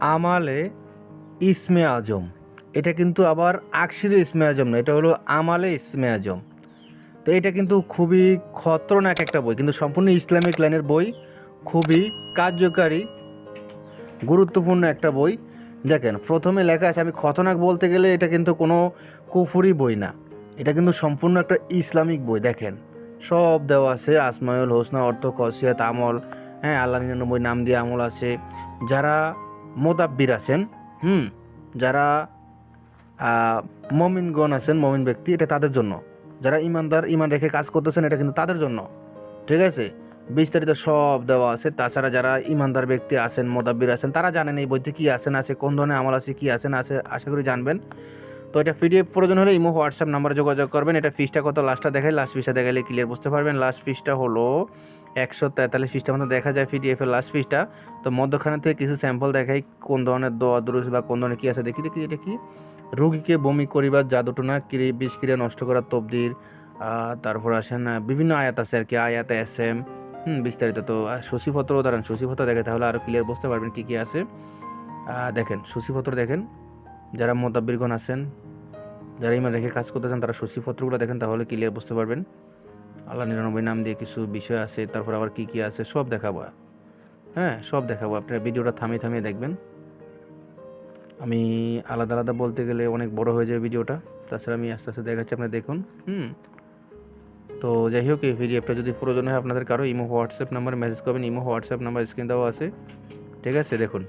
আমালে ইসমে আজম। এটা কিন্তু আবার আকশিরে ইসমে আজম না, এটা হলো আমালে ইসমে আজম। তো এটা কিন্তু খুবই খতরনাক একটা বই, কিন্তু সম্পূর্ণ ইসলামিক লাইনের বই, খুবই কার্যকারী, গুরুত্বপূর্ণ একটা বই। দেখেন, প্রথমে লেখা আছে, আমি খতরনাক বলতে গেলে এটা কিন্তু কোনো কুফুরি বই না। এটা কিন্তু সম্পূর্ণ একটা ইসলামিক বই, দেখেন। সব দেওয়া আছে, আসমাউল হোসনা, অর্থ খসিয়াত, আমল হ্যাঁ আল্লাহ নিরানব্বই নাম দিয়ে আমল আছে। যারা মোদাব্বির আছেন, হুম, যারা মমিনগণ আছেন, মমিন ব্যক্তি, এটা তাদের জন্য। যারা ইমানদার, ইমান রেখে কাজ করতেছেন, এটা কিন্তু তাদের জন্য। ঠিক আছে? বিস্তারিত সব দেওয়া আছে। তাছাড়া যারা ইমানদার ব্যক্তি আছেন, মোদাব্বির আছেন, তারা জানেন এই বইতে কী আছেন আছে, কোন ধরনের আমল আছে, কী আছেন আছে, আশা করি জানবেন। তো এটা পিডিএফ প্রয়োজন হলে ইমো, হোয়াটসঅ্যাপ নাম্বারে যোগাযোগ করবেন। এটা ফিসটা কত? লাস্টটা দেখাই, লাস্ট ফিসটা দেখালে ক্লিয়ার বুঝতে পারবেন। লাস্ট ফিসটা হলো একশো তেতাল্লিশ ফিসটার মধ্যে দেখা যায় পিডিএফ এর লাস্ট ফিসটা। তো মধ্যখানে থেকে কিছু স্যাম্পল দেখাই, কোন ধরনের দোয়া দুরুস বা কোন ধরনের কী আছে? দেখি দেখি, এটা কি? রুগীকে বমি করিবার জাদুটনা, কিরি বিষ ক্রিয়া নষ্ট করার তবদির তারপর আসেন বিভিন্ন আয়াত আছে আর কি, আয়াত, এস এম, হুম, বিস্তারিত। তো সূচিপত্র দাঁড়ান সূচিপত্র দেখে তাহলে আরও ক্লিয়ার বুঝতে পারবেন কী কী আছে। দেখেন, সূচিপত্র দেখেন। যারা মোতাব্বিরগণ আছেন, যারা ইমান রেখে কাজ করতে চান, তারা সূচিপত্রগুলো দেখেন, তাহলে ক্লিয়ার বুঝতে পারবেন। আল্লাহ নিরানব্বই নাম দিয়ে কিছু বিষয় আছে, তারপর আবার কী কী আছে, সব দেখাবো। হ্যাঁ সব দেখাবো। আপনারা ভিডিওটা থামিয়ে থামিয়ে দেখবেন। আমি আলাদা আলাদা বলতে গেলে অনেক বড় হয়ে যাবে ভিডিওটা। তাছাড়া আমি আস্তে আস্তে দেখাচ্ছি আপনারা দেখুন। হুম। তো যাই হোক, এই পিডিএফটা যদি প্রয়োজন হয় আপনাদের কারও, ইমো, হোয়াটসঅ্যাপ নাম্বার মেসেজ করবেন, ইমো, হোয়াটসঅ্যাপ নাম্বার স্ক্রিন দেওয়া আছে। ঠিক আছে, দেখুন।